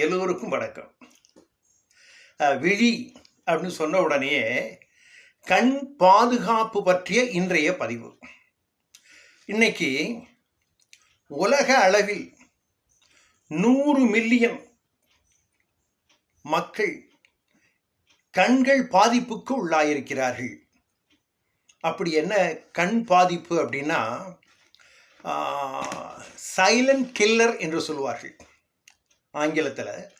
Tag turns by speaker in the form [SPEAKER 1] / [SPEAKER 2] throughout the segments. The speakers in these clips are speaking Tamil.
[SPEAKER 1] எல்லோருக்கும் வணக்கம். விழி அப்படின்னு சொன்ன உடனேயே கண் பாதுகாப்பு பற்றிய இன்றைய பதிவு. இன்னைக்கு உலக அளவில் நூறு மில்லியன் மக்கள் கண்கள் பாதிப்புக்கு உள்ளாயிருக்கிறார்கள். அப்படி என்ன கண் பாதிப்பு அப்படின்னா சைலண்ட் கில்லர் என்று சொல்லுவார்கள். ஆங்கிலத்தில்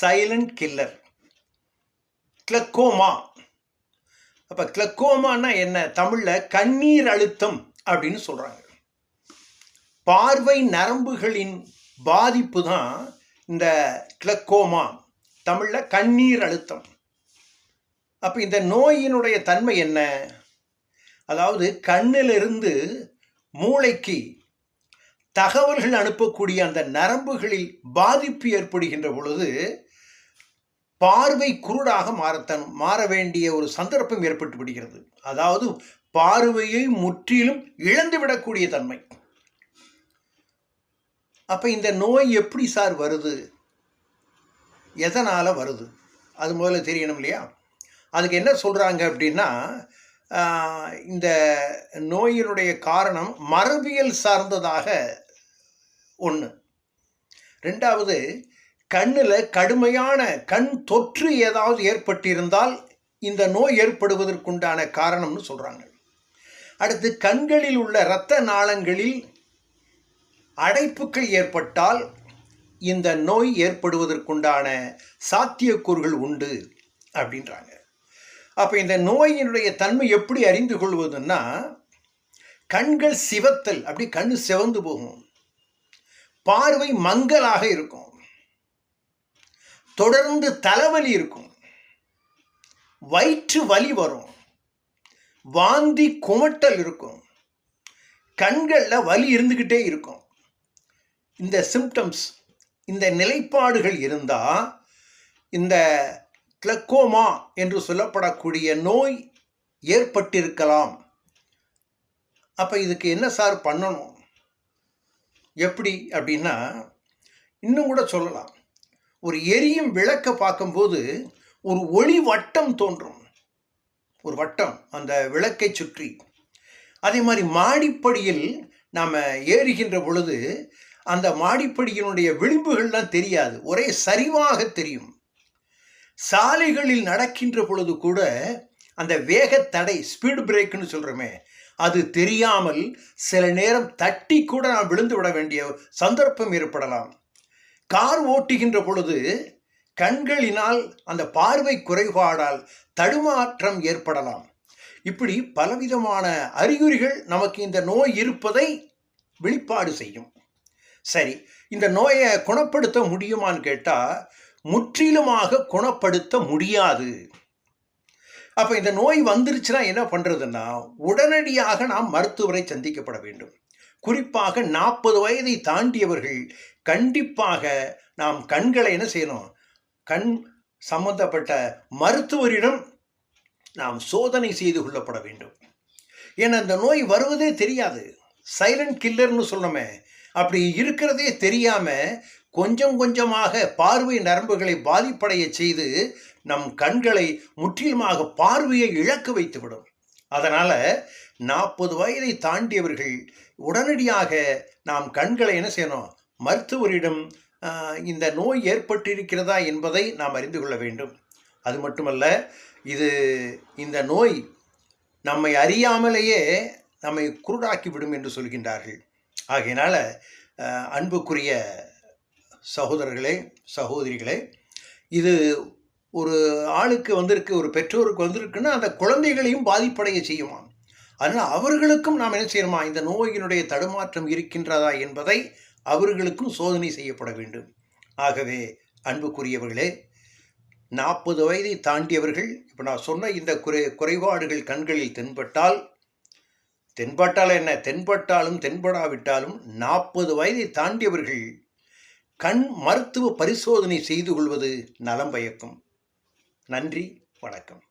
[SPEAKER 1] சைலண்ட் கில்லர் கிளக்கோமா அப்போ கிளக்கோமானா என்ன? தமிழில் கண்ணீர் அழுத்தம் அப்படின்னு சொல்கிறாங்க பார்வை நரம்புகளின் பாதிப்பு தான் இந்த கிளக்கோமா தமிழில் கண்ணீர் அழுத்தம். அப்போ இந்த நோயினுடைய தன்மை என்ன? அதாவது கண்ணிலிருந்து மூளைக்கு தகவல்கள் அனுப்பக்கூடிய அந்த நரம்புகளில் பாதிப்பு ஏற்படுகின்ற பொழுது பார்வை குருடாக மாறத்தன் மாற வேண்டிய ஒரு சந்தர்ப்பம் ஏற்பட்டு விடுகிறது. அதாவது பார்வையை முற்றிலும் இழந்து விடக்கூடிய தன்மை. அப்போ இந்த நோய் எப்படி சார் வருது? எதனால் வருது? அது முதல்ல தெரியணும் இல்லையா? அதுக்கு என்ன சொல்கிறாங்க அப்படின்னா இந்த நோயினுடைய காரணம் மரபியல் சார்ந்ததாக ஒன்று ரெண்டாவது கண்ணில் கடுமையான கண் தொற்று ஏதாவது ஏற்பட்டிருந்தால் இந்த நோய் ஏற்படுவதற்குண்டான காரணம்னு சொல்கிறாங்க அடுத்து கண்களில் உள்ள இரத்த நாளங்களில் அடைப்புகள் ஏற்பட்டால் இந்த நோய் ஏற்படுவதற்குண்டான சாத்தியக்கூறுகள் உண்டு அப்படின்றாங்க. அப்போ இந்த நோயினுடைய தன்மை எப்படி அறிந்து கொள்வதுன்னா கண்கள் சிவத்தல் அப்படி கண் சிவந்து போகும். பார்வை மங்கலாக இருக்கும். தொடர்ந்து தலைவலி இருக்கும். வயிற்று வலி வரும். வாந்தி குமட்டல் இருக்கும். கண்களில் வலி இருந்துக்கிட்டே இருக்கும். இந்த சிம்டம்ஸ் இந்த நிலைப்பாடுகள் இருந்தால் இந்த கிளக்கோமா என்று சொல்லப்படக்கூடிய நோய் ஏற்பட்டிருக்கலாம். அப்போ இதுக்கு என்ன சார் பண்ணணும்? எப்படி அப்படின்னா இன்னும் கூட சொல்லலாம். ஒரு எரியும் விளக்கை பார்க்கும்போது ஒரு ஒளி வட்டம் தோன்றும். ஒரு வட்டம் அந்த விளக்கை சுற்றி. அதே மாதிரி மாடிப்படியில் நாம் ஏறுகின்ற பொழுது அந்த மாடிப்படியினுடைய விளிம்புகள்லாம் தெரியாது. ஒரே சரிவாக தெரியும். சாலைகளில் நடக்கின்ற பொழுது கூட அந்த வேக தடை ஸ்பீடு பிரேக்குன்னு சொல்கிறோமே அது தெரியாமல் சில நேரம் தட்டி கூட நாம் விழுந்து விட வேண்டிய சந்தர்ப்பம் ஏற்படலாம். கார் ஓட்டுகின்ற பொழுது கண்களினால் அந்த பார்வை குறைபாடால் தடுமாற்றம் ஏற்படலாம். இப்படி பலவிதமான அறிகுறிகள் நமக்கு இந்த நோய் இருப்பதை வெளிப்பாடு செய்யும். சரி இந்த நோயை குணப்படுத்த முடியுமான்னு கேட்டால் முற்றிலுமாக குணப்படுத்த முடியாது. அப்போ இந்த நோய் வந்துருச்சுன்னா என்ன பண்ணுறதுன்னா உடனடியாக நாம் மருத்துவரை சந்திக்கப்பட வேண்டும். குறிப்பாக நாற்பது வயதை தாண்டியவர்கள் கண்டிப்பாக நாம் கண்களை என்ன செய்யணும் கண் சம்பந்தப்பட்ட மருத்துவரிடம் நாம் சோதனை செய்து கொள்ளப்பட வேண்டும். ஏன்னா இந்த நோய் வருவதே தெரியாது. சைலண்ட் கில்லர்னு சொன்னோமே அப்படி இருக்கிறதே தெரியாமல் கொஞ்சம் கொஞ்சமாக பார்வை நரம்புகளை பாதிப்படைய செய்து நம் கண்களை முற்றிலுமாக பார்வையை இழக்க வைத்துவிடும். அதனால் நாற்பது வயதை தாண்டியவர்கள் உடனடியாக நாம் கண்களை என்ன செய்யணும்? மருத்துவரிடம் இந்த நோய் ஏற்பட்டிருக்கிறதா என்பதை நாம் அறிந்து கொள்ள வேண்டும். அது மட்டுமல்ல இது இந்த நோய் நம்மை அறியாமலேயே நம்மை குருடாக்கி விடும் என்று சொல்கின்றார்கள். ஆகையினால் அன்புக்குரிய சகோதரர்களே சகோதரிகளே இது ஒரு ஆளுக்கு வந்திருக்கு ஒரு பெற்றோருக்கு வந்திருக்குன்னா அந்த குழந்தைகளையும் பாதிப்படைய செய்யுமா அதனால் அவர்களுக்கும் நாம் என்ன செய்யணுமா? இந்த நோயினுடைய தடுமாற்றம் இருக்கின்றதா என்பதை அவர்களுக்கும் சோதனை செய்யப்பட வேண்டும். ஆகவே அன்புக்குரியவர்களே நாற்பது வயதை தாண்டியவர்கள் இப்போ நான் சொன்ன இந்த குறை குறைபாடுகள் கண்களில் தென்பட்டால் தென்பட்டால் என்ன? தென்பட்டாலும் தென்படாவிட்டாலும் நாற்பது வயதை தாண்டியவர்கள் கண் மருத்துவ பரிசோதனை செய்து கொள்வது நலம் பயக்கும். நன்றி வணக்கம்.